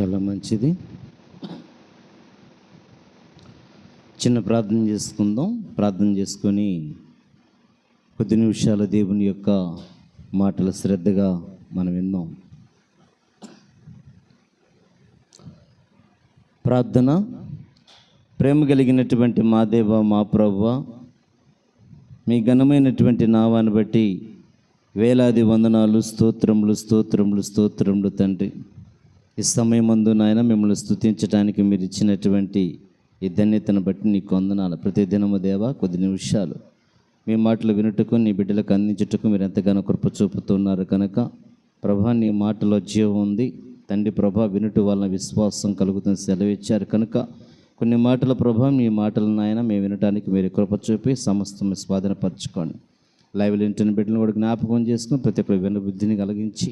చాలా మంచిది. చిన్న ప్రార్థన చేసుకుందాం. ప్రార్థన చేసుకొని కొద్ది నిమిషాల దేవుని యొక్క మాటలు శ్రద్ధగా మనం విందాం. ప్రార్థన. ప్రేమ కలిగినటువంటి మా దేవ మా ప్రభువ మీ ఘనమైనటువంటి నావాన్ని బట్టి వేలాది వందనాలు స్తోత్రములు స్తోత్రములు స్తోత్రములు తండ్రి. ఈ సమయమందు నాయన మిమ్మల్ని స్థుతించడానికి మీరు ఇచ్చినటువంటి ఈ ధన్యతను బట్టి నీకు వందనాలు. ప్రతి దినము దేవా కొద్ది నిమిషాలు. మీ మాటలు వినుటకు నీ బిడ్డలకు అందించుటకు మీరు ఎంతగానో కృప చూపుతున్నారు కనుక ప్రభా నీ మాటలో జీవం ఉంది. తండ్రి ప్రభా వినుట వలన విశ్వాసం కలుగుతుంది సెలవిచ్చారు కనుక కొన్ని మాటల ప్రభా మీ మాటలను నాయన మేము వినడానికి మీరు కృప చూపి సమస్తం స్వాధీనపరచుకోండి. లైవ్ ఇంటిని బిడ్డలను కూడా జ్ఞాపకం చేసుకుని ప్రతి ఒక్కరు వెన్ను బుద్ధిని కలిగించి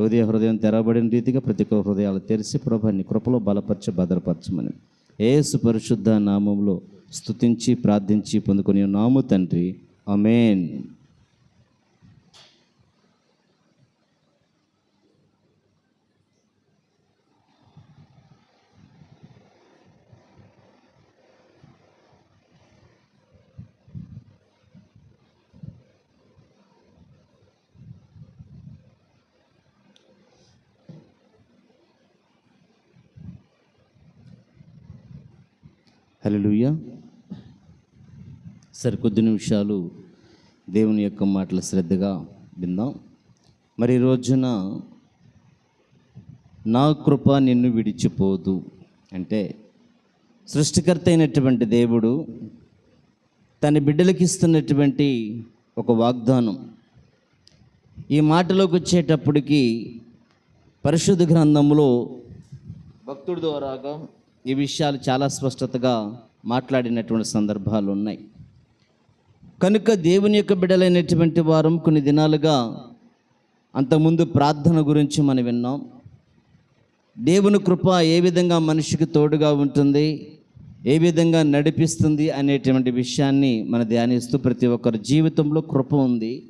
హృదయ హృదయం తెరబడిన రీతిగా ప్రతి ఒక్క హృదయాలు తెరిచి ప్రభాన్ని కృపలో బలపరచ భద్రపరచమని. ఏసు పరిశుద్ధ నామంలో స్తుతించి ప్రార్థించి పొందుకొని నాము తండ్రి. అమేన్ హలో సరే కొద్ది నిమిషాలు దేవుని యొక్క మాటలు శ్రద్ధగా విందాం. మరి రోజున నా కృప నిన్ను విడిచిపోదు అంటే సృష్టికర్త అయినటువంటి దేవుడు తన బిడ్డలకి ఇస్తున్నటువంటి ఒక వాగ్దానం. ఈ మాటలోకి వచ్చేటప్పటికి పరిశుద్ధ గ్రంథంలో భక్తుడి ద్వారాగా ఈ విషయాలు చాలా స్పష్టతగా మాట్లాడినటువంటి సందర్భాలు ఉన్నాయి. కనుక దేవుని యొక్క బిడ్డలైనటువంటి వారం కొన్ని దినాలుగా అంతకుముందు ప్రార్థన గురించి మనం విన్నాం. దేవుని కృప ఏ విధంగా మనిషికి తోడుగా ఉంటుంది ఏ విధంగా నడిపిస్తుంది అనేటువంటి విషయాన్ని మనం ధ్యానిస్తూ ప్రతి ఒక్కరి జీవితంలో కృప ఉంది.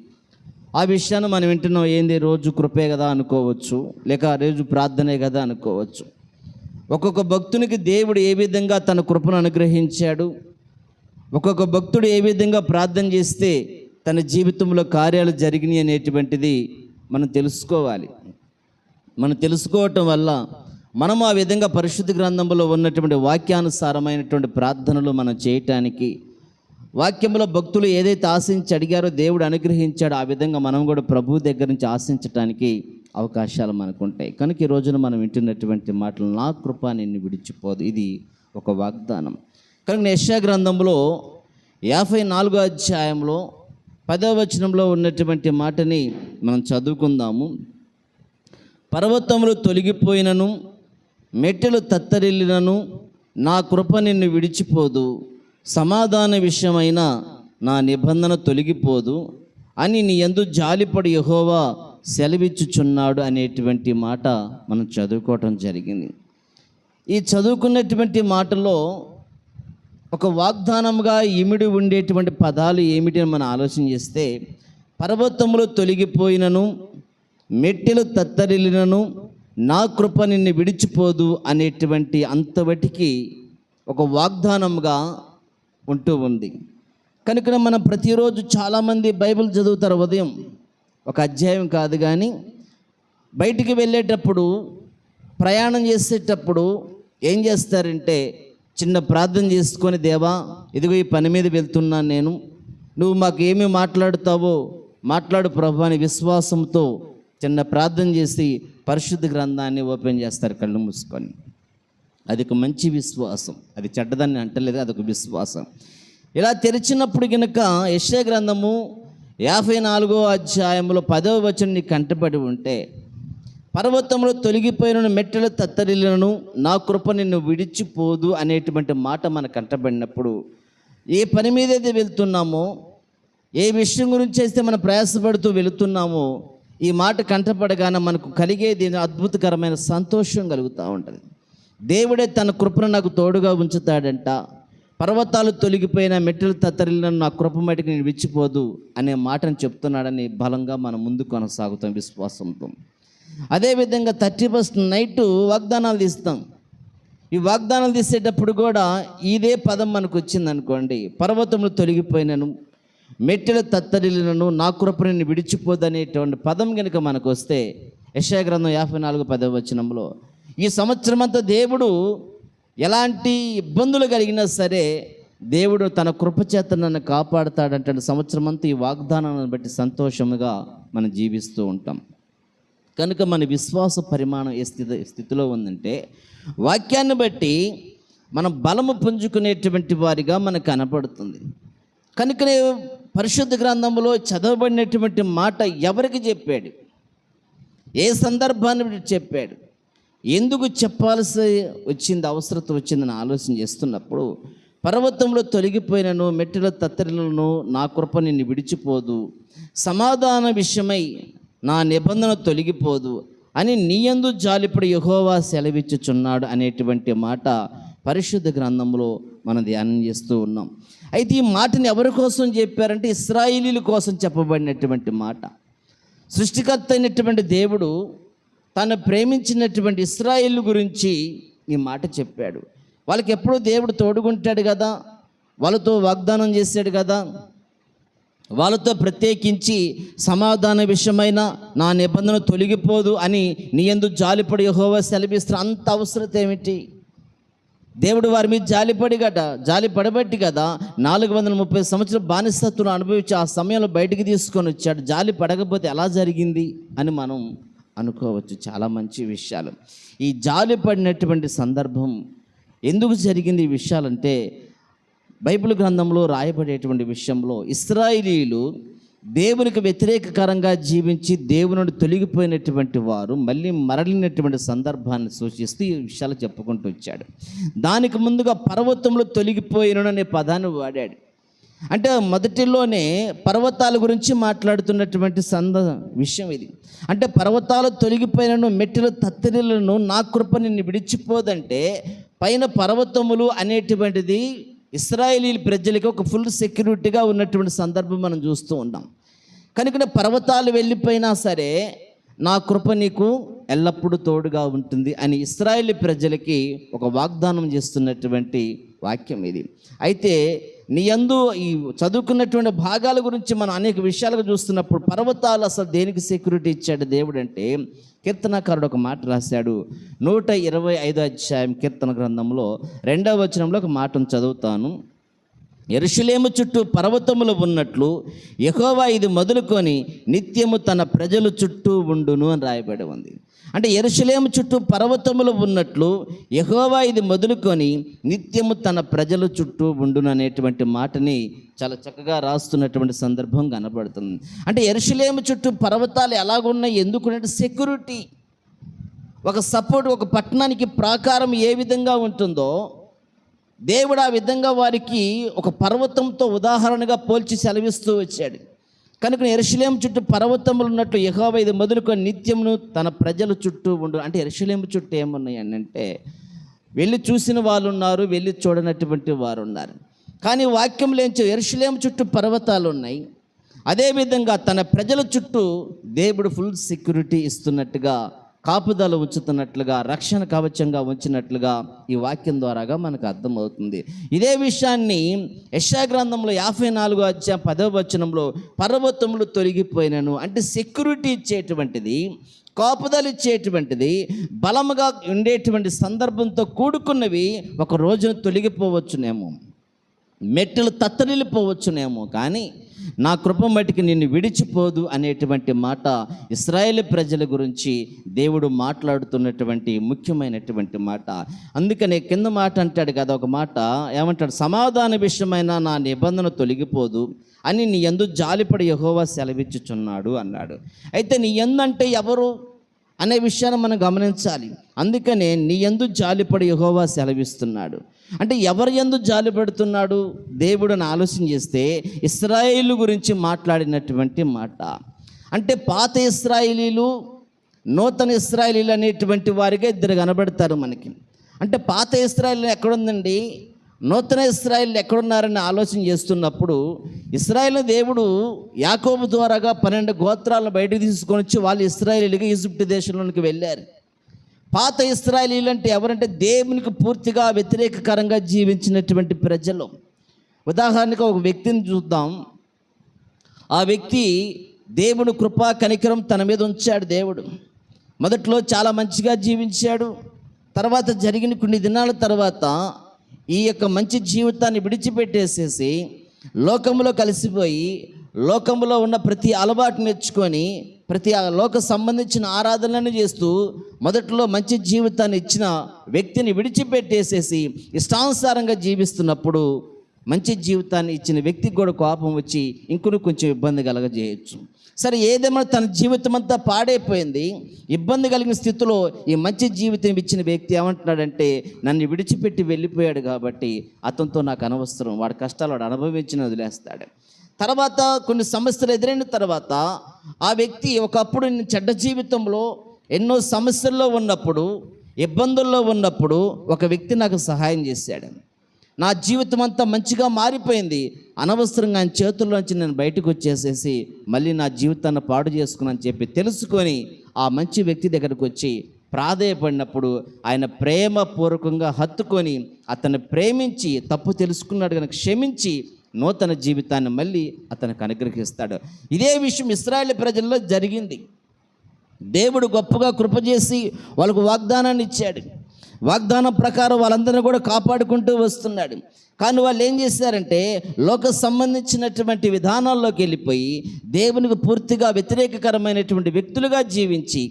ఆ విషయాన్ని మనం వింటున్నాం ఏంది? రోజు కృపే కదా అనుకోవచ్చు లేక రోజు ప్రార్థనే కదా అనుకోవచ్చు. ఒక్కొక్క భక్తునికి దేవుడు ఏ విధంగా తన కృపను అనుగ్రహించాడు? ఒక్కొక్క భక్తుడు ఏ విధంగా ప్రార్థన చేస్తే తన జీవితంలో కార్యాలు జరిగినాయి అనేటువంటిది మనం తెలుసుకోవాలి. మనం తెలుసుకోవటం వల్ల మనం ఆ విధంగా పరిశుద్ధ గ్రంథంలో ఉన్నటువంటి వాక్యానుసారమైనటువంటి ప్రార్థనలు మనం చేయటానికి వాక్యంలో భక్తులు ఏదైతే ఆశించి అడిగారో దేవుడు అనుగ్రహించాడో ఆ విధంగా మనం కూడా ప్రభు దగ్గర నుంచి ఆశించటానికి అవకాశాలు మనకు ఉంటాయి కనుక ఈ రోజున మనం వింటున్నటువంటి మాటలు నా కృప నిన్ను విడిచిపోదు. ఇది ఒక వాగ్దానం. కనుక యశా గ్రంథంలో యాభై నాలుగో అధ్యాయంలో పదవ వచనంలో ఉన్నటువంటి మాటని మనం చదువుకుందాము. పర్వతములు తొలగిపోయినను మెట్టెలు తత్తరిల్లినను నా కృప నిన్ను విడిచిపోదు. సమాధాన విషయమైన నా నిబంధన తొలగిపోదు. అని నీ ఎందు జాలిపడి యహోవా సెలవిచ్చుచున్నాడు అనేటువంటి మాట మనం చదువుకోవటం జరిగింది. ఈ చదువుకున్నటువంటి మాటలో ఒక వాగ్దానంగా ఇమిడి ఉండేటువంటి పదాలు ఏమిటి అని మనం ఆలోచన చేస్తే పర్వతములు తొలగిపోయినను మెట్టెలు తత్తరిల్లినను నా కృప నిన్ను విడిచిపోదు అనేటువంటి అంతవటికి ఒక వాగ్దానంగా ఉంటూ ఉంది. కనుక మనం ప్రతిరోజు చాలామంది బైబిల్ చదువుతారు ఉదయం. ఒక అధ్యాయం కాదు కానీ బయటికి వెళ్ళేటప్పుడు ప్రయాణం చేసేటప్పుడు ఏం చేస్తారంటే చిన్న ప్రార్థన చేసుకొని దేవా ఇదిగో ఈ పని మీద వెళ్తున్నాను నేను. నువ్వు మాకు ఏమి మాట్లాడుతావో మాట్లాడు ప్రభు అని విశ్వాసంతో చిన్న ప్రార్థన చేసి పరిశుద్ధ గ్రంథాన్ని ఓపెన్ చేస్తారు కళ్ళు మూసుకొని. అది ఒక మంచి విశ్వాసం. అది చెడ్డదాన్ని అంటలేదు అదొక విశ్వాసం. ఇలా తెరిచినప్పుడు కనుక యశ గ్రంథము యాభై నాలుగో అధ్యాయంలో పదవ వచనం కంటపడి ఉంటే పర్వతంలో తొలగిపోయిన మెట్టెల తత్తరిలను నా కృప నిన్ను విడిచిపోదు అనేటువంటి మాట మన కంటబడినప్పుడు ఏ పని మీద అయితే వెళ్తున్నామో ఏ విషయం గురించి అయితే మనం ప్రయాసపడుతూ వెళుతున్నామో ఈ మాట కంటపడగానే మనకు కలిగేది అద్భుతకరమైన సంతోషం కలుగుతూ ఉంటుంది. దేవుడే తన కృపను నాకు తోడుగా ఉంచుతాడంట. పర్వతాలు తొలగిపోయిన మెట్టెలు తత్తరిల్లను నా కృప మటుకు నేను విచ్చిపోదు అనే మాటను చెప్తున్నాడని బలంగా మనం ముందు కొనసాగుతాం విశ్వాసంతో. అదేవిధంగా థర్టీ ఫస్ట్ నైట్ వాగ్దానాలు తీస్తాం. ఈ వాగ్దానాలు తీసేటప్పుడు కూడా ఇదే పదం మనకు వచ్చింది అనుకోండి పర్వతములు తొలగిపోయినను మెట్టెల తత్తరిలను నా కృపని విడిచిపోదనేటువంటి పదం కనుక మనకు వస్తే యశాగ్రంథం యాభై నాలుగు పదవ వచనంలో ఈ సంవత్సరం అంతా దేవుడు ఎలాంటి ఇబ్బందులు కలిగినా సరే దేవుడు తన కృపచేత నన్ను కాపాడుతాడంటే సంవత్సరం అంతా ఈ వాగ్దానాన్ని బట్టి సంతోషముగా మనం జీవిస్తూ ఉంటాం. కనుక మన విశ్వాస పరిమాణం ఏ స్థితి స్థితిలో ఉందంటే వాక్యాన్ని బట్టి మనం బలము పుంజుకునేటువంటి వారిగా మనకు కనపడుతుంది. కనుకనే పరిశుద్ధ గ్రంథంలో చదవబడినటువంటి మాట ఎవరికి చెప్పాడు? ఏ సందర్భాన్ని బట్టి చెప్పాడు? ఎందుకు చెప్పాల్సి వచ్చింది అవసరత వచ్చిందని ఆలోచన చేస్తున్నప్పుడు పర్వతంలో తొలగిపోయినను మెట్టెల తత్తరిలను నా కృప నిన్ను విడిచిపోదు సమాధాన విషయమై నా నిబంధన తొలగిపోదు అని నీయందు జాలిపడి యహోవా సెలవిచ్చుచున్నాడు అనేటువంటి మాట పరిశుద్ధ గ్రంథంలో మనం ధ్యానం చేస్తూ ఉన్నాం. అయితే ఈ మాటని ఎవరి కోసం చెప్పారంటే ఇస్రాయిలీల కోసం చెప్పబడినటువంటి మాట. సృష్టికర్త అయినటువంటి దేవుడు తను ప్రేమించినటువంటి ఇస్రాయిల్ గురించి ఈ మాట చెప్పాడు. వాళ్ళకి ఎప్పుడూ దేవుడు తోడుకుంటాడు కదా వాళ్ళతో వాగ్దానం చేశాడు కదా. వాళ్ళతో ప్రత్యేకించి సమాధాన విషయమైన నా నిబంధన తొలగిపోదు అని నీ ఎందు జాలిపడి హోవా సెలభిస్తున్న అంత అవసరత ఏమిటి? దేవుడు వారి మీద జాలిపడి గట జాలి పడబట్టి కదా నాలుగు వందల ముప్పై సంవత్సరాలు బానిసత్వం అనుభవించి ఆ సమయంలో బయటికి తీసుకొని వచ్చాడు. జాలి పడకపోతే ఎలా జరిగింది అని మనం అనుకోవచ్చు. చాలా మంచి విషయాలు. ఈ జాలి పడినటువంటి సందర్భం ఎందుకు జరిగింది ఈ విషయాలంటే బైబిల్ గ్రంథంలో రాయబడేటువంటి విషయంలో ఇస్రాయిలీలు దేవునికి వ్యతిరేకకరంగా జీవించి దేవుని తొలగిపోయినటువంటి వారు మళ్ళీ మరలినటువంటి సందర్భాన్ని సూచిస్తూ ఈ విషయాలు చెప్పుకుంటూ వచ్చాడు. దానికి ముందుగా పర్వతంలో తొలగిపోయిన అనే పదాన్ని వాడాడు. అంటే మొదటిలోనే పర్వతాల గురించి మాట్లాడుతున్నటువంటి సంద విషయం ఇది. అంటే పర్వతాలు తొలగిపోయినను మెట్టెలు తత్తరిలను నా కృప నిన్ను విడిచిపోదంటే పైన పర్వతములు అనేటువంటిది ఇస్రాయేలీ ప్రజలకి ఒక ఫుల్ సెక్యూరిటీగా ఉన్నటువంటి సందర్భం మనం చూస్తూ ఉన్నాం. కనుక పర్వతాలు వెళ్ళిపోయినా సరే నా కృప నీకు ఎల్లప్పుడూ తోడుగా ఉంటుంది అని ఇస్రాయేలీ ప్రజలకి ఒక వాగ్దానం చేస్తున్నటువంటి వాక్యం ఇది. అయితే నీ యందు ఈ చదువుకున్నటువంటి భాగాల గురించి మనం అనేక విషయాలుగా చూస్తున్నప్పుడు పర్వతాలు అసలు దేనికి సెక్యూరిటీ ఇచ్చాడు దేవుడు అంటే కీర్తనకారుడు ఒక మాట రాశాడు. నూట ఇరవై ఐదో అధ్యాయం కీర్తన గ్రంథంలో రెండవ వచనంలో ఒక మాటను చదువుతాను. ఎరుషులేము చుట్టూ పర్వతములు ఉన్నట్లు యహోవా ఇది మొదలుకొని నిత్యము తన ప్రజలు చుట్టూ ఉండును అని రాయబడి ఉంది. అంటే ఎరుషులేము చుట్టూ పర్వతములు ఉన్నట్లు యహోవా ఇది మొదలుకొని నిత్యము తన ప్రజలు చుట్టూ ఉండును అనేటువంటి మాటని చాలా చక్కగా రాస్తున్నటువంటి సందర్భం కనబడుతుంది. అంటే ఎరుషులేము చుట్టూ పర్వతాలు ఎలాగున్నాయి? ఎందుకంటే సెక్యూరిటీ ఒక సపోర్ట్ ఒక పట్టణానికి ప్రాకారం ఏ విధంగా ఉంటుందో దేవుడు ఆ విధంగా వారికి ఒక పర్వతంతో ఉదాహరణగా పోల్చి సెలవిస్తూ వచ్చాడు. కనుక ఎరుశలేం చుట్టూ పర్వతములు ఉన్నట్లు యహోవ ఇది మొదలుకొని నిత్యమును తన ప్రజల చుట్టూ ఉండు అంటే ఎరుశలేం చుట్టూ ఏమున్నాయని అంటే వెళ్ళి చూసిన వాళ్ళు ఉన్నారు వెళ్ళి చూడనటువంటి వారు ఉన్నారు కానీ వాక్యం లేంచు ఎరుశలేం చుట్టూ పర్వతాలు ఉన్నాయి అదేవిధంగా తన ప్రజల చుట్టూ దేవుడు ఫుల్ సెక్యూరిటీ ఇస్తున్నట్టుగా కాపుదల ఉంచుతున్నట్లుగా రక్షణ కవచంగా ఉంచినట్లుగా ఈ వాక్యం ద్వారాగా మనకు అర్థమవుతుంది. ఇదే విషయాన్ని యశాగ్రంథంలో యాభై నాలుగో అధ్యాయం పదవ వచనంలో పర్వతములు తొలగిపోయినను అంటే సెక్యూరిటీ ఇచ్చేటువంటిది కాపుదలు ఇచ్చేటువంటిది బలముగా ఉండేటువంటి సందర్భంతో కూడుకున్నవి ఒక రోజున తొలగిపోవచ్చునేమో. మెట్టలు తత్తరిల్లిపోవచ్చునేమో కానీ నా కృప మటుకు నిన్ను విడిచిపోదు అనేటువంటి మాట ఇస్రాయేల్ ప్రజల గురించి దేవుడు మాట్లాడుతున్నటువంటి ముఖ్యమైనటువంటి మాట. అందుకనే కింద మాట అంటాడు కదా ఒక మాట ఏమంటాడు సమాధాన విషయమైన నా నిబంధన తొలగిపోదు అని నీ ఎందు జాలిపడి యహోవా సెలవిచ్చుచున్నాడు అన్నాడు. అయితే నీ ఎందంటే ఎవరు? అనే విషయాన్ని మనం గమనించాలి. అందుకనే నీ ఎందు జాలిపడి యహోవా సెలవిస్తున్నాడు. అంటే ఎవరి ఎందు జాలి పడుతున్నాడు దేవుడిని ఆలోచన చేస్తే ఇస్రాయేల్ గురించి మాట్లాడినటువంటి మాట. అంటే పాత ఇస్రాయేలీలు నూతన ఇస్రాయేలీలు అనేటువంటి వారిగా ఇద్దరు కనబడతారు మనకి. అంటే పాత ఇస్రాయేల్ ఎక్కడుందండి? నూతన ఇస్రాయిల్ ఎక్కడున్నారని ఆలోచన చేస్తున్నప్పుడు ఇస్రాయల్ దేవుడు యాకోబు ద్వారాగా పన్నెండు గోత్రాలను బయటకు తీసుకొని వచ్చి వాళ్ళు ఇస్రాయలీలుగా ఈజిప్ట్ దేశంలోనికి వెళ్ళారు. పాత ఇస్రాయలీలు అంటే ఎవరంటే దేవునికి పూర్తిగా వ్యతిరేకకరంగా జీవించినటువంటి ప్రజలు. ఉదాహరణకు ఒక వ్యక్తిని చూద్దాం. ఆ వ్యక్తి దేవుడు కృపా కనికరం తన మీద ఉంచాడు దేవుడు. మొదట్లో చాలా మంచిగా జీవించాడు. తర్వాత జరిగిన కొన్ని దినాల తర్వాత ఈ యొక్క మంచి జీవితాన్ని విడిచిపెట్టేసేసి లోకంలో కలిసిపోయి లోకంలో ఉన్న ప్రతి అలవాటు నేర్చుకొని ప్రతి లోక సంబంధించిన ఆరాధనలను చేస్తూ మొదట్లో మంచి జీవితాన్ని ఇచ్చిన వ్యక్తిని విడిచిపెట్టేసేసి ఇష్టానుసారంగా జీవిస్తున్నప్పుడు మంచి జీవితాన్ని ఇచ్చిన వ్యక్తికి కూడా కోపం వచ్చి ఇంకొన్ని కొంచెం ఇబ్బంది కలగజేయచ్చు. సరే ఏదేమో తన జీవితం అంతా పాడైపోయింది. ఇబ్బంది కలిగిన స్థితిలో ఈ మంచి జీవితం ఇచ్చిన వ్యక్తి ఏమంటున్నాడంటే నన్ను విడిచిపెట్టి వెళ్ళిపోయాడు కాబట్టి అతనితో నాకు అనవసరం. వాడి కష్టాలు వాడు అనుభవించిన వదిలేస్తాడు. తర్వాత కొన్ని సమస్యలు ఎదురైన తర్వాత ఆ వ్యక్తి ఒకప్పుడు చెడ్డ జీవితంలో ఎన్నో సమస్యల్లో ఉన్నప్పుడు ఇబ్బందుల్లో ఉన్నప్పుడు ఒక వ్యక్తి నాకు సహాయం చేశాడు. నా జీవితం అంతా మంచిగా మారిపోయింది. అనవసరంగా ఆయన చేతుల్లోంచి నేను బయటకు వచ్చేసేసి మళ్ళీ నా జీవితాన్ని పాడు చేసుకున్నాను చెప్పి తెలుసుకొని ఆ మంచి వ్యక్తి దగ్గరకు వచ్చి ప్రాధేయపడినప్పుడు ఆయన ప్రేమపూర్వకంగా హత్తుకొని అతన్ని ప్రేమించి తప్పు తెలుసుకున్నాడు కనుక క్షమించి నూతన జీవితాన్ని మళ్ళీ అతనికి అనుగ్రహిస్తాడు. ఇదే విషయం ఇస్రాయేల్ ప్రజల్లో జరిగింది. దేవుడు గొప్పగా కృప చేసి వాళ్ళకు వాగ్దానాన్ని ఇచ్చాడు. వాగ్దానం ప్రకారం వాళ్ళందరినీ కూడా కాపాడుకుంటూ వస్తున్నాడు. కానీ వాళ్ళు ఏం చేశారంటే లోక సంబంధించినటువంటి విధానాల్లోకి వెళ్ళిపోయి దేవునికి పూర్తిగా వ్యతిరేకకరమైనటువంటి వ్యక్తులుగా జీవించి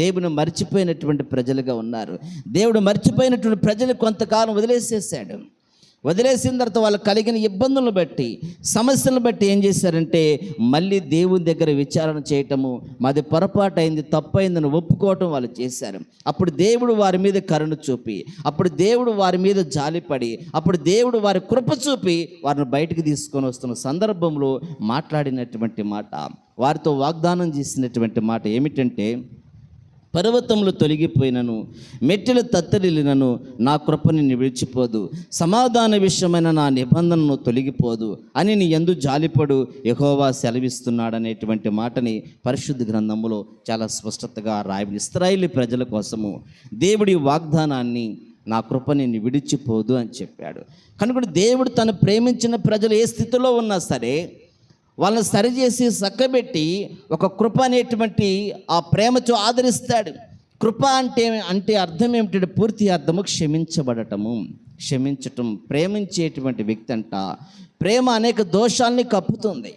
దేవుని మర్చిపోయినటువంటి ప్రజలుగా ఉన్నారు. దేవుడు మర్చిపోయినటువంటి ప్రజలు కొంతకాలం వదిలేసేసాడు వదిలేసిన తర్వాత వాళ్ళు కలిగిన ఇబ్బందులను బట్టి సమస్యలను బట్టి ఏం చేశారంటే మళ్ళీ దేవుని దగ్గర విచారణ చేయటము మాది పొరపాటు అయింది తప్పైందని ఒప్పుకోవటం వాళ్ళు చేశారు. అప్పుడు దేవుడు వారి మీద కరుణ చూపి అప్పుడు దేవుడు వారి మీద జాలిపడి అప్పుడు దేవుడు వారి కృప చూపి వారిని బయటికి తీసుకొని వస్తున్న సందర్భంలో మాట్లాడినటువంటి మాట వారితో వాగ్దానం చేసినటువంటి మాట ఏమిటంటే పర్వతములు తొలగిపోయినను మెట్టెలు తత్తరిల్లినను నా కృపని నిన్ను విడిచిపోదు. సమాధాన విషయమైన నా నిబంధనను తొలగిపోదు అని నీ ఎందు జాలిపడు యహోవా సెలవిస్తున్నాడనేటువంటి మాటని పరిశుద్ధ గ్రంథములో చాలా స్పష్టతగా రాయబడి ఇస్రాయేలీ ప్రజల కోసము దేవుడి వాగ్దానాన్ని నా కృప నిన్ను విడిచిపోదు అని చెప్పాడు. కనుక దేవుడు తను ప్రేమించిన ప్రజలు ఏ స్థితిలో ఉన్నా సరే వాళ్ళని సరిచేసి చక్కబెట్టి ఒక కృప అనేటువంటి ఆ ప్రేమతో ఆదరిస్తాడు. కృప అంటే అంటే అర్థం ఏమిటంటే పూర్తి అర్థము క్షమించబడటము. క్షమించటం ప్రేమించేటువంటి వ్యక్తి అంట. ప్రేమ అనేక దోషాల్ని కప్పుతుంది.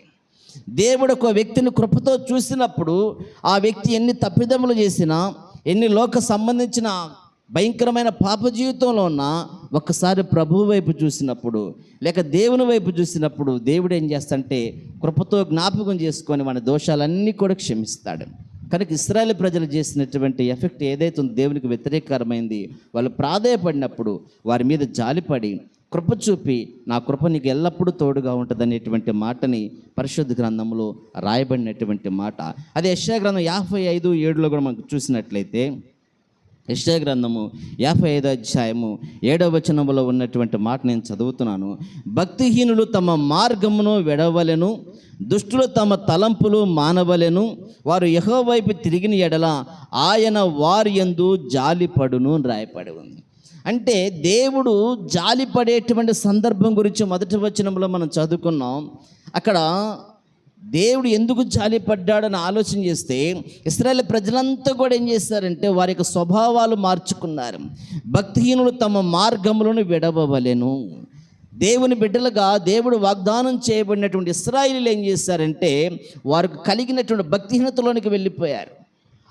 దేవుడు ఒక వ్యక్తిని కృపతో చూసినప్పుడు ఆ వ్యక్తి ఎన్ని తప్పిదములు చేసినా ఎన్ని లోక సంబంధించిన భయంకరమైన పాప జీవితంలో ఉన్న ఒక్కసారి ప్రభువు వైపు చూసినప్పుడు లేక దేవుని వైపు చూసినప్పుడు దేవుడు ఏం చేస్తాడంటే కృపతో జ్ఞాపకం చేసుకొని మన దోషాలన్నీ కూడా క్షమిస్తాడు. కనుక ఇస్రాయేల్ ప్రజలు చేసినటువంటి ఎఫెక్ట్ ఏదైతే ఉందో దేవునికి వ్యతిరేకరమైంది వాళ్ళు ప్రాధాయపడినప్పుడు వారి మీద జాలిపడి కృప చూపి నా కృప నీకు ఎల్లప్పుడూ తోడుగా ఉంటుందనేటువంటి మాటని పరిశుద్ధ గ్రంథంలో రాయబడినటువంటి మాట. అదే యశ్యా గ్రంథం యాభై ఐదు ఏడులో కూడా మనకు చూసినట్లయితే ఇష్ట గ్రంథము యాభై ఐదో అధ్యాయము ఏడవ వచనములో ఉన్నటువంటి మాట నేను చదువుతున్నాను. భక్తిహీనులు తమ మార్గమును వెడవలెను దుష్టులు తమ తలంపులు మానవలెను వారు యహో వైపు తిరిగిన ఎడల ఆయన వారి యందు జాలిపడును రాయపడి ఉంది. అంటే దేవుడు జాలిపడేటువంటి సందర్భం గురించి మొదటి వచనంలో మనం చదువుకున్నాం. అక్కడ దేవుడు ఎందుకు జాలిపడ్డాడని ఆలోచన చేస్తే ఇస్రాయేల్ ప్రజలంతా కూడా ఏం చేస్తారంటే వారి యొక్క స్వభావాలు మార్చుకున్నారు. భక్తిహీనులు తమ మార్గములను విడవలేను దేవుని బిడ్డలుగా దేవుడు వాగ్దానం చేయబడినటువంటి ఇస్రాయిలీలు ఏం చేశారంటే వారికి కలిగినటువంటి భక్తిహీనతలోనికి వెళ్ళిపోయారు.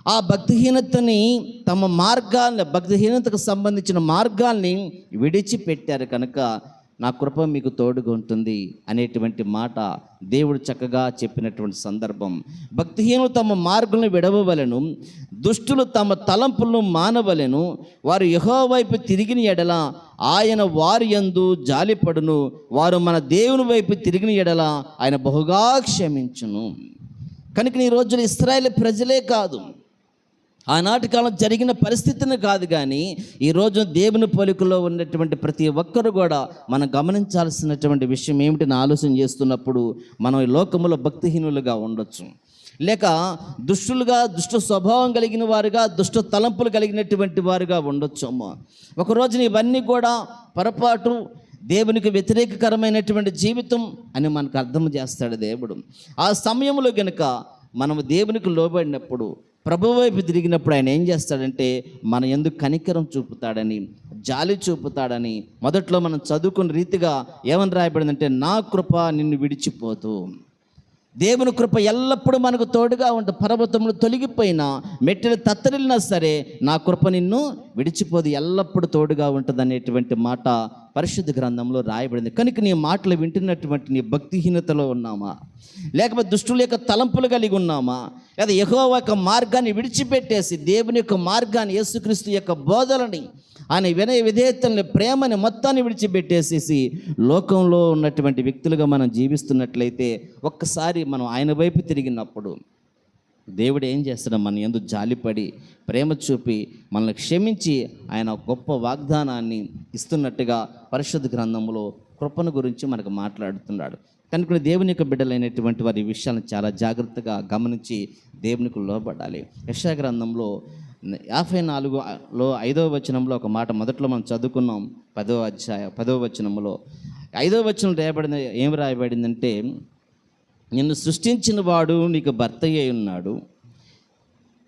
ఆ భక్తిహీనతని తమ మార్గాల్ని భక్తిహీనతకు సంబంధించిన మార్గాల్ని విడిచిపెట్టారు కనుక నా కృప మీకు తోడుగా ఉంటుంది అనేటువంటి మాట దేవుడు చక్కగా చెప్పినటువంటి సందర్భం. భక్తిహీనులు తమ మార్గులను విడవవలను దుష్టులు తమ తలంపులను మానవలెను వారు యహో వైపు తిరిగిన ఎడల ఆయన వారి యందు జాలిపడును వారు మన దేవుని వైపు తిరిగిన ఎడల ఆయన బహుగా క్షమించును. కనుక ఈ రోజున ఇస్రాయేల్ ప్రజలే కాదు. ఆనాటి కాలం జరిగిన పరిస్థితిని కాదు కానీ ఈరోజు దేవుని పోలికలో ఉన్నటువంటి ప్రతి ఒక్కరు కూడా మనం గమనించాల్సినటువంటి విషయం ఏమిటి ఆలోచన చేస్తున్నప్పుడు మనం ఈ లోకములో భక్తిహీనులుగా ఉండొచ్చు. లేక దుష్టులుగా దుష్ట స్వభావం కలిగిన వారుగా దుష్ట తలంపులు కలిగినటువంటి వారుగా ఉండొచ్చు అమ్మ. ఒకరోజున ఇవన్నీ కూడా పొరపాటు దేవునికి వ్యతిరేకకరమైనటువంటి జీవితం అని మనకు అర్థం చేస్తాడు దేవుడు. ఆ సమయంలో గనుక మనము దేవునికి లోబడినప్పుడు ప్రభు వైపు తిరిగినప్పుడు ఆయన ఏం చేస్తాడంటే మన ఎందుకు కనికరం చూపుతాడని జాలి చూపుతాడని మొదట్లో మనం చదువుకున్న రీతిగా ఏమని రాయబడిందంటే నా కృప నిన్ను విడిచిపోతూ. దేవుని కృప ఎల్లప్పుడూ మనకు తోడుగా ఉంటుంది పర్వతములు తొలగిపోయినా మెట్టెలు తత్తరిల్లినా సరే నా కృప నిన్ను విడిచిపోదు ఎల్లప్పుడూ తోడుగా ఉంటుంది అనేటువంటి మాట పరిశుద్ధ గ్రంథంలో రాయబడింది. కనుక నీ మాటలు వింటున్నటువంటి నీ భక్తిహీనతలో ఉన్నామా? లేకపోతే దుష్టుల యొక్క తలంపులు కలిగి ఉన్నామా? లేదా యెహోవా యొక్క మార్గాన్ని విడిచిపెట్టేసి దేవుని యొక్క మార్గాన్ని యేసుక్రీస్తు యొక్క బోధలని ఆయన వినయ విధేయతల్ని ప్రేమని మొత్తాన్ని విడిచిపెట్టేసేసి లోకంలో ఉన్నటువంటి వ్యక్తులుగా మనం జీవిస్తున్నట్లయితే ఒక్కసారి మనం ఆయన వైపు తిరిగినప్పుడు దేవుడు ఏం చేస్తాడో మన ఎందు జాలిపడి ప్రేమ చూపి మనల్ని క్షమించి ఆయన గొప్ప వాగ్దానాన్ని ఇస్తున్నట్టుగా పరిశుద్ధ గ్రంథంలో కృపను గురించి మనకు మాట్లాడుతున్నాడు. కనుక దేవుని యొక్క బిడ్డలైనటువంటి వారి విషయాలను చాలా జాగ్రత్తగా గమనించి దేవునికి లోబడాలి. యశా గ్రంథంలో యాభై నాలుగులో ఐదవ వచనంలో ఒక మాట మొదట్లో మనం చదువుకున్నాం పదవ అధ్యాయ పదవ వచనంలో. ఐదవ వచనం రాయబడిన ఏం రాయబడిందంటే నిన్ను సృష్టించిన వాడు నీకు భర్త అయి ఉన్నాడు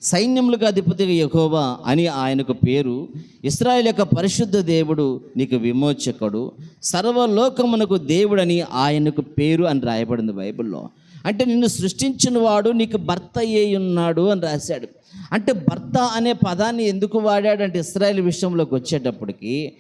సైన్యములకు అధిపతిగా యహోవా అని ఆయనకు పేరు. ఇస్రాయల్ యొక్క పరిశుద్ధ దేవుడు నీకు విమోచకుడు. సర్వలోకమునకు దేవుడని ఆయనకు పేరు అని రాయబడింది బైబిల్లో. అంటే నిన్ను సృష్టించిన వాడు నీకు భర్త అయి ఉన్నాడు అని రాశాడు. అంటే భర్త అనే పదాన్ని ఎందుకు వాడాడంటే ఇస్రాయల్ విషయంలోకి వచ్చేటప్పటికి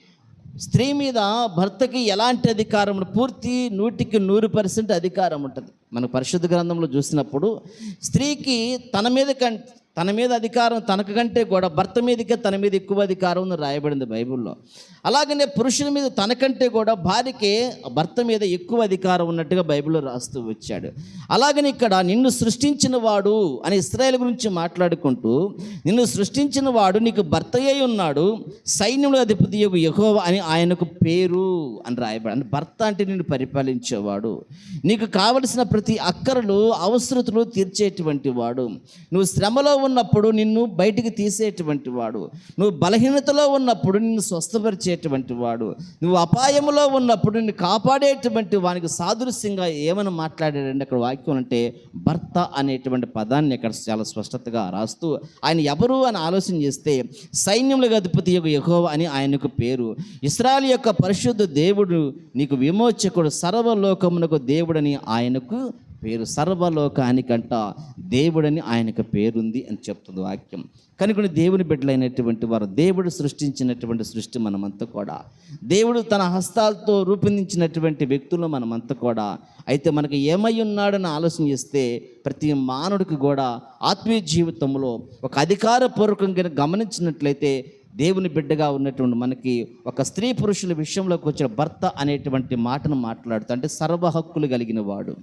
స్త్రీ మీద భర్తకి ఎలాంటి అధికారం? పూర్తి నూటికి నూరు పర్సెంట్ అధికారం ఉంటుంది. మన పరిశుద్ధ గ్రంథంలో చూసినప్పుడు స్త్రీకి తన మీద కం తన మీద అధికారం తనకు కంటే కూడా భర్త మీదకే తన మీద ఎక్కువ అధికారం ఉందని రాయబడింది బైబిల్లో. అలాగనే పురుషుల మీద తనకంటే కూడా భార్యకే భర్త మీద ఎక్కువ అధికారం ఉన్నట్టుగా బైబిల్లో రాస్తూ వచ్చాడు. అలాగని ఇక్కడ నిన్ను సృష్టించిన వాడు అని ఇస్రాయల్ గురించి మాట్లాడుకుంటూ నిన్ను సృష్టించిన వాడు నీకు భర్త అయి ఉన్నాడు సైన్యముల అధిపతి యొక్క అని ఆయనకు పేరు అని రాయబడి భర్త అంటే నిన్ను పరిపాలించేవాడు. నీకు కావలసిన ప్రతి ప్రతి అక్కరలు అవసరతలు తీర్చేటువంటి వాడు. నువ్వు శ్రమలో ఉన్నప్పుడు నిన్ను బయటికి తీసేటువంటి వాడు. నువ్వు బలహీనతలో ఉన్నప్పుడు నిన్ను స్వస్థపరిచేటువంటి వాడు. నువ్వు అపాయములో ఉన్నప్పుడు నిన్ను కాపాడేటువంటి వానికి సాదృశ్యంగా ఏమని మాట్లాడాడండి అక్కడ వాక్యం అంటే భర్త అనేటువంటి పదాన్ని అక్కడ చాలా స్పష్టతగా రాస్తూ ఆయన ఎవరు అని ఆలోచన చేస్తే సైన్యములకు అధిపతి యొక్క యహోవ అని ఆయనకు పేరు. ఇస్రాయల్ యొక్క పరిశుద్ధ దేవుడు నీకు విమోచకుడు సర్వలోకమునకు దేవుడని ఆయనకు పేరు సర్వలోకానికంట దేవుడని ఆయనకు పేరుంది అని చెప్తుంది వాక్యం. కనుక దేవుని బిడ్డలైనటువంటి వారు దేవుడు సృష్టించినటువంటి సృష్టి మనమంతా కూడా దేవుడు తన హస్తాలతో రూపొందించినటువంటి వ్యక్తులు మనమంతా కూడా అయితే మనకు ఏమై ఉన్నాడని ఆలోచన చేస్తే ప్రతి మానవుడికి కూడా ఆత్మీయ జీవితంలో ఒక అధికారపూర్వకంగా గమనించినట్లయితే దేవుని బిడ్డగా ఉన్నటువంటి మనకి ఒక స్త్రీ పురుషుల విషయంలోకి వచ్చిన భర్త అనేటువంటి మాటను మాట్లాడుతూ అంటే సర్వ హక్కులు కలిగిన వాడు.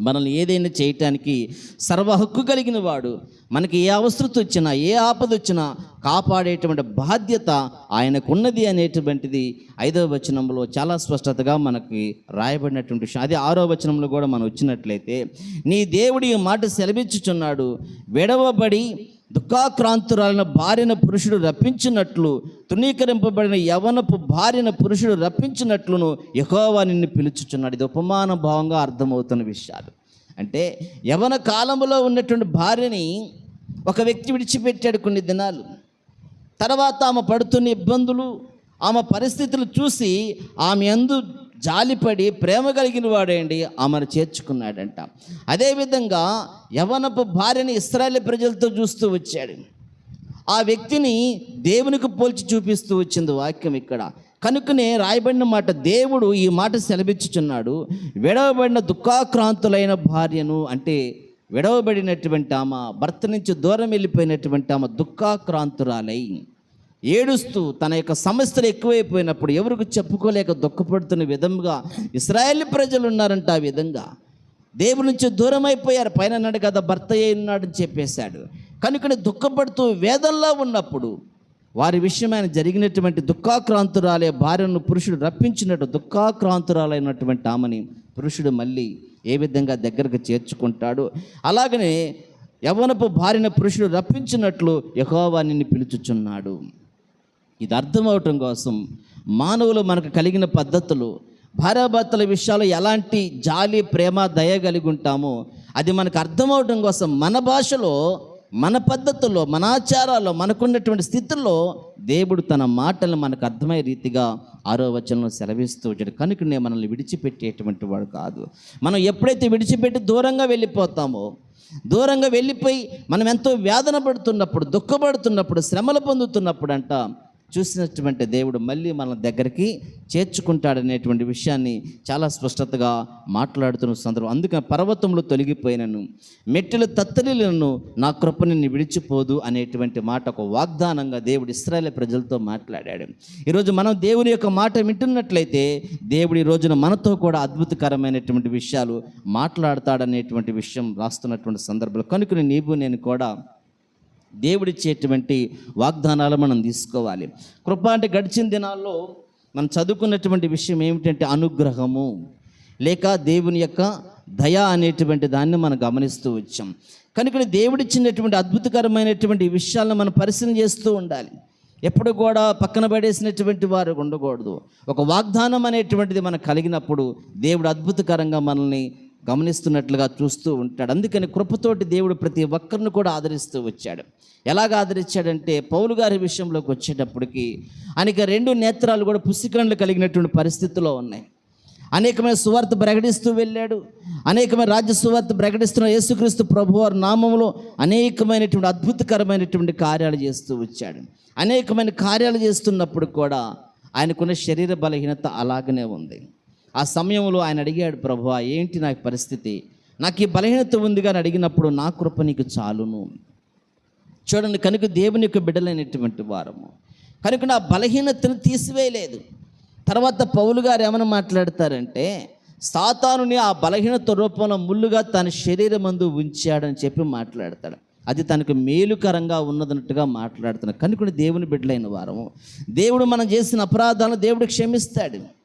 మనల్ని ఏదైనా చేయటానికి సర్వ హక్కు కలిగిన వాడు. మనకి ఏ అవసరత వచ్చినా ఏ ఆపద వచ్చినా కాపాడేటువంటి బాధ్యత ఆయనకున్నది అనేటువంటిది ఐదవ వచనంలో చాలా స్పష్టతగా మనకి రాయబడినటువంటి విషయం. అది ఆరో వచనంలో కూడా మనం వచ్చినట్లయితే నీ దేవుడి మాట సెలవిచ్చుచున్నాడు విడవబడి దుఃఖాక్రాంతురాలైన భార్యన పురుషుడు రప్పించినట్లు తృణీకరింపబడిన యవనపు భార్యను పురుషుడు రప్పించినట్లును యహోవా నిన్ను పిలుచుచున్నాడు. ఇది ఉపమాన భావంగా అర్థమవుతున్న విషయాలు. అంటే యవన కాలంలో ఉన్నటువంటి భార్యని ఒక వ్యక్తి విడిచిపెట్టాడు కొన్ని దినాలు. తర్వాత ఆమె పడుతున్న ఇబ్బందులు ఆమె పరిస్థితులు చూసి ఆమె అందు జాలిపడి ప్రేమ కలిగిన వాడేండి ఆమెను చేర్చుకున్నాడంట. అదేవిధంగా యవనపు భార్యని ఇస్రాయల్ ప్రజలతో చూస్తూ వచ్చాడు. ఆ వ్యక్తిని దేవునికి పోల్చి చూపిస్తూ వచ్చింది వాక్యం ఇక్కడ. కనుకనే రాయబడిన మాట దేవుడు ఈ మాట సెలవిచ్చుచున్నాడు. విడవబడిన దుఃఖాక్రాంతులైన భార్యను అంటే విడవబడినటువంటి ఆమె భర్త నుంచి దూరం వెళ్ళిపోయినటువంటి ఆమె దుఃఖాక్రాంతురాలై ఏడుస్తూ తన యొక్క సమస్యలు ఎక్కువైపోయినప్పుడు ఎవరికి చెప్పుకోలేక దుఃఖపడుతున్న విధంగా ఇస్రాయేల్ ప్రజలు ఉన్నారంట ఆ విధంగా. దేవుడి నుంచి దూరం అయిపోయారు పైన అన్నాడు కదా భర్త అయి ఉన్నాడని చెప్పేశాడు. కనుకనే దుఃఖపడుతూ వేదంలో ఉన్నప్పుడు వారి విషయమైన జరిగినటువంటి దుఃఖాక్రాంతురాలే భార్యను పురుషుడు రప్పించినట్టు దుఃఖాక్రాంతురాలైనటువంటి ఆమెని పురుషుడు మళ్ళీ ఏ విధంగా దగ్గరకు చేర్చుకుంటాడు? అలాగనే యవనపు భార్యను పురుషుడు రప్పించినట్లు యహోవా నిన్ను పిలుచుచున్నాడు. ఇది అర్థమవటం కోసం మానవులు మనకు కలిగిన పద్ధతులు భార్యాభర్తల విషయాలు ఎలాంటి జాలి ప్రేమ దయ కలిగి ఉంటామో అది మనకు అర్థమవటం కోసం మన భాషలో మన పద్ధతుల్లో మన ఆచారాల్లో మనకున్నటువంటి స్థితిలో దేవుడు తన మాటలను మనకు అర్థమయ్యే రీతిగా ఆరో వచనంలో సెలవిస్తూ వచ్చాడు. కనుకనే మనల్ని విడిచిపెట్టేటువంటి వాడు కాదు. మనం ఎప్పుడైతే విడిచిపెట్టి దూరంగా వెళ్ళిపోతామో దూరంగా వెళ్ళిపోయి మనం ఎంతో వేదన పడుతున్నప్పుడు దుఃఖపడుతున్నప్పుడు శ్రమలు పొందుతున్నప్పుడు అంట చూసినటువంటి దేవుడు మళ్ళీ మన దగ్గరికి చేర్చుకుంటాడనేటువంటి విషయాన్ని చాలా స్పష్టతగా మాట్లాడుతున్న సందర్భం. అందుకని పర్వతంలో తొలగిపోయినను మెట్టెలు తత్తలిలను నా కృప నిన్ను విడిచిపోదు అనేటువంటి మాట ఒక వాగ్దానంగా దేవుడు ఇస్రాయేల్ ప్రజలతో మాట్లాడాడు. ఈరోజు మనం దేవుని యొక్క మాట వింటున్నట్లయితే దేవుడు ఈ రోజున మనతో కూడా అద్భుతకరమైనటువంటి విషయాలు మాట్లాడతాడనేటువంటి విషయం రాస్తున్నటువంటి సందర్భంలో. కనుక నీవు నేను కూడా దేవుడిచ్చేటువంటి వాగ్దానాలు మనం తీసుకోవాలి. కృప అంటే గడిచిన దినాల్లో మనం చదువుకున్నటువంటి విషయం ఏమిటంటే అనుగ్రహము. లేక దేవుని యొక్క దయ అనేటువంటి దాన్ని మనం గమనిస్తూ వచ్చాం. కనుక దేవుడిచ్చినటువంటి అద్భుతకరమైనటువంటి విషయాలను మనం పరిశీలన చేస్తూ ఉండాలి. ఎప్పుడు కూడా పక్కన పడేసినటువంటి వారు ఉండకూడదు. ఒక వాగ్దానం అనేటువంటిది మనకు కలిగినప్పుడు దేవుడు అద్భుతకరంగా మనల్ని గమనిస్తున్నట్లుగా చూస్తూ ఉంటాడు. అందుకని కృపతోటి దేవుడు ప్రతి ఒక్కరిని కూడా ఆదరిస్తూ వచ్చాడు. ఎలాగ ఆదరించాడంటే పౌలు గారి విషయంలోకి వచ్చేటప్పటికి ఆయనకి రెండు నేత్రాలు కూడా పుస్తకంలో కలిగినటువంటి పరిస్థితిలో ఉన్నాయి. అనేకమైన సువార్త ప్రకటిస్తూ వెళ్ళాడు. అనేకమైన రాజ్య సువార్త ప్రకటిస్తున్న యేసుక్రీస్తు ప్రభు వారి అనేకమైనటువంటి అద్భుతకరమైనటువంటి కార్యాలు చేస్తూ వచ్చాడు. అనేకమైన కార్యాలు చేస్తున్నప్పుడు కూడా ఆయనకున్న శరీర బలహీనత అలాగనే ఉంది. ఆ సమయంలో ఆయన అడిగాడు ప్రభు ఏంటి నాకు పరిస్థితి? నాకు ఈ బలహీనత ఉంది అని అడిగినప్పుడు నా కృప నీకు చాలును. చూడండి కనుక దేవుని యొక్క బిడ్డలైనటువంటి వారము. కనుక నా బలహీనతను తీసివేయలేదు. తర్వాత పౌలు గారు ఏమైనా మాట్లాడతారంటే సాతానుని ఆ బలహీనత రూపంలో ముళ్ళుగా తన శరీరమందు ఉంచాడని చెప్పి మాట్లాడతాడు. అది తనకు మేలుకరంగా ఉన్నదన్నట్టుగా మాట్లాడుతున్నాడు. కనుక దేవుని బిడ్డలైన వారము దేవుడు మనం చేసిన అపరాధాలను దేవుడు క్షమిస్తాడు.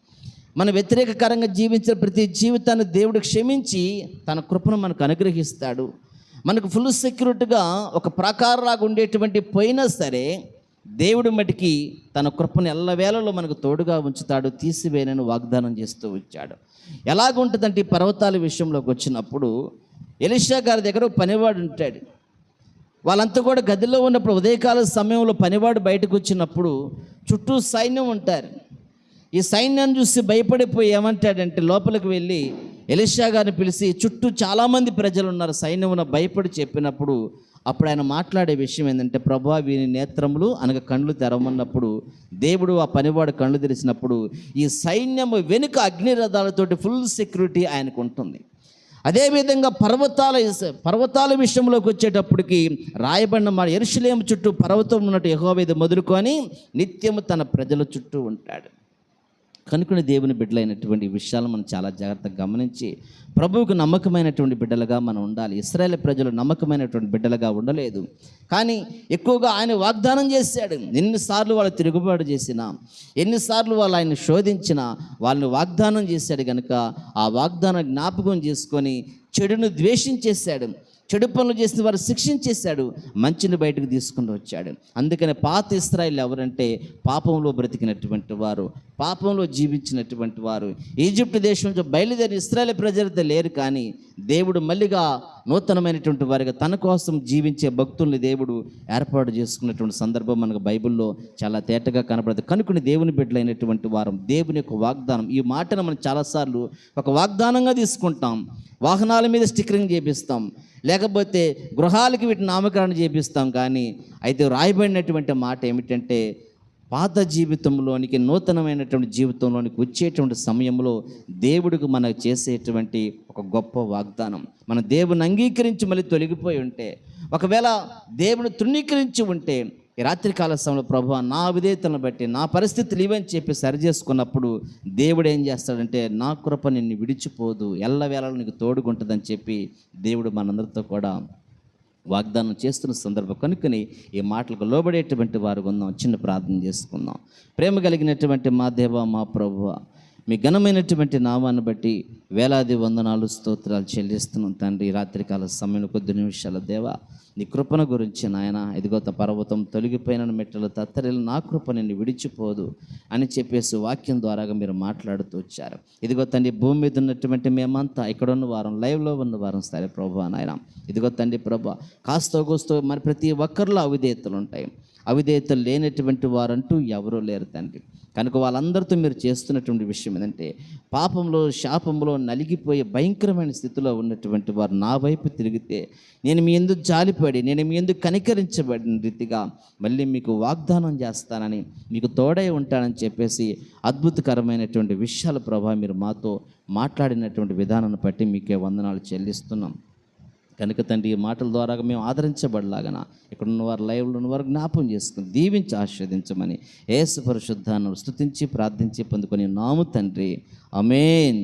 మన వ్యతిరేకకరంగా జీవించిన ప్రతి జీవితాన్ని దేవుడు క్షమించి తన కృపను మనకు అనుగ్రహిస్తాడు. మనకు ఫుల్ సెక్యూరిటీగా ఒక ప్రాకారంలాగా ఉండేటువంటి పోయినా సరే దేవుడు మటుకి తన కృపను ఎల్లవేళలో మనకు తోడుగా ఉంచుతాడు తీసివేనని వాగ్దానం చేస్తూ వచ్చాడు. ఎలాగుంటుందంటే ఈ పర్వతాల విషయంలోకి వచ్చినప్పుడు ఎలిషా గారి దగ్గర పనివాడు ఉంటాడు. వాళ్ళంతా కూడా గదిలో ఉన్నప్పుడు ఉదయకాల సమయంలో పనివాడు బయటకు వచ్చినప్పుడు చుట్టూ సైన్యం ఉంటారు. ఈ సైన్యాన్ని చూసి భయపడిపోయి ఏమంటాడంటే లోపలికి వెళ్ళి ఎలిషా గారిని పిలిచి చుట్టూ చాలామంది ప్రజలు ఉన్నారు సైన్యమున భయపడి చెప్పినప్పుడు అప్పుడు ఆయన మాట్లాడే విషయం ఏంటంటే ప్రభా వీని నేత్రములు అనగా కళ్ళు తెరవమన్నప్పుడు దేవుడు ఆ పనివాడు కళ్ళు తెరిచినప్పుడు ఈ సైన్యము వెనుక అగ్నిరథాలతోటి ఫుల్ సెక్యూరిటీ ఆయనకు ఉంటుంది. అదేవిధంగా పర్వతాల పర్వతాల విషయంలోకి వచ్చేటప్పటికి రాయబడిన మా ఎరుషులేము చుట్టూ పర్వతం ఉన్నట్టు యహోవేది మొదలుకొని నిత్యము తన ప్రజల చుట్టూ ఉంటాడు. కనుకొని దేవుని బిడ్డలైనటువంటి విషయాలు మనం చాలా జాగ్రత్తగా గమనించి ప్రభువుకు నమ్మకమైనటువంటి బిడ్డలుగా మనం ఉండాలి. ఇస్రాయేల్ ప్రజలు నమ్మకమైనటువంటి బిడ్డలుగా ఉండలేదు. కానీ ఎక్కువగా ఆయన వాగ్దానం చేశాడు. ఎన్నిసార్లు వాళ్ళు తిరుగుబాటు చేసినా ఎన్నిసార్లు వాళ్ళు ఆయన శోధించినా వాళ్ళని వాగ్దానం చేశాడు కనుక ఆ వాగ్దానం జ్ఞాపకం చేసుకొని చెడును ద్వేషించేశాడు. చెడు పనులు చేసిన వారు శిక్షించేశాడు మంచిని బయటకు తీసుకుని వచ్చాడు. అందుకని పాత ఇస్రాయిల్ ఎవరంటే పాపంలో బ్రతికినటువంటి వారు పాపంలో జీవించినటువంటి వారు. ఈజిప్ట్ దేశం నుంచి బయలుదేరి ఇస్రాయల్ ప్రజలతో లేరు కానీ దేవుడు మళ్ళీగా నూతనమైనటువంటి వారిగా తన కోసం జీవించే భక్తుల్ని దేవుడు ఏర్పాటు చేసుకున్నటువంటి సందర్భం మనకు బైబిల్లో చాలా తేటగా కనపడదు. కనుకుని దేవుని బిడ్డలైనటువంటి వారం దేవుని యొక్క వాగ్దానం. ఈ మాటను మనం చాలాసార్లు ఒక వాగ్దానంగా తీసుకుంటాం. వాహనాల మీద స్టిక్కరింగ్ చేపిస్తాం. లేకపోతే గృహాలకి వీటిని నామకరణ చేపిస్తాం కానీ అయితే రాయబడినటువంటి మాట ఏమిటంటే పాత జీవితంలోనికి నూతనమైనటువంటి జీవితంలోనికి వచ్చేటువంటి సమయంలో దేవుడికి మనకు చేసేటువంటి ఒక గొప్ప వాగ్దానం. మన దేవుని అంగీకరించి మళ్ళీ తొలగిపోయి ఉంటే ఒకవేళ దేవుని తృణీకరించి ఉంటే ఈ రాత్రికాల సమయంలో ప్రభు నా విధేయతను బట్టి నా పరిస్థితులు ఇవని చెప్పి సరి చేసుకున్నప్పుడు దేవుడు ఏం చేస్తాడంటే నా కృప నిన్ను విడిచిపోదు ఎల్లవేళ నీకు తోడుకుంటుందని చెప్పి దేవుడు మనందరితో కూడా వాగ్దానం చేస్తున్న సందర్భం కనుకని ఈ మాటలకు లోబడేటువంటి వారు ఉన్నాం చిన్న ప్రార్థన చేసుకుందాం. ప్రేమ కలిగినటువంటి మా దేవ మా ప్రభువ మీ ఘనమైనటువంటి నామాన్ని బట్టి వేలాది వందనాలు స్తోత్రాలు చెల్లిస్తున్నాం తండ్రి. రాత్రికాల సమయం కొద్ది నిమిషాల దేవ నీ కృపను గురించి నాయన ఇదిగోత పర్వతం తొలగిపోయిన మెట్టలు తత్తరిలు నా కృప నిన్ను విడిచిపోదు అని చెప్పేసి వాక్యం ద్వారాగా మీరు మాట్లాడుతూ వచ్చారు. ఇదిగో తండ్రి భూమి మీద ఉన్నటువంటి మేమంతా ఇక్కడ ఉన్న వారం లైవ్లో ఉన్న వారం సరే ప్రభు నాయన. ఇదిగో తండ్రి ప్రభు కాస్తో కూస్తో మరి ప్రతి ఒక్కరిలో అవిధేయతలు ఉంటాయి. అవిధేయత లేనటువంటి వారంటూ ఎవరూ లేరు తండ్రి. కనుక వాళ్ళందరితో మీరు చేస్తున్నటువంటి విషయం ఏంటంటే పాపంలో శాపంలో నలిగిపోయే భయంకరమైన స్థితిలో ఉన్నటువంటి వారు నా వైపు తిరిగితే నేను మీ ఎందుకు జాలిపడి నేను మీ ఎందుకు కనికరించబడిన రీతిగా మళ్ళీ మీకు వాగ్దానం చేస్తానని మీకు తోడై ఉంటానని చెప్పేసి అద్భుతకరమైనటువంటి విషయాల ప్రభావ మీరు మాతో మాట్లాడినటువంటి విధానాన్ని బట్టి మీకే వందనాలు చెల్లిస్తున్నాం. కనుక తండ్రి ఈ మాటల ద్వారా మేము ఆదరించబడలాగన ఇక్కడ ఉన్న వారు లైవ్లో ఉన్న వారు జ్ఞాపం చేసుకుని దీవించి ఆస్వాదించమని ఏసు పరిశుద్ధాన్ని స్థుతించి ప్రార్థించి పొందుకొని నాము తండ్రి. అమేన్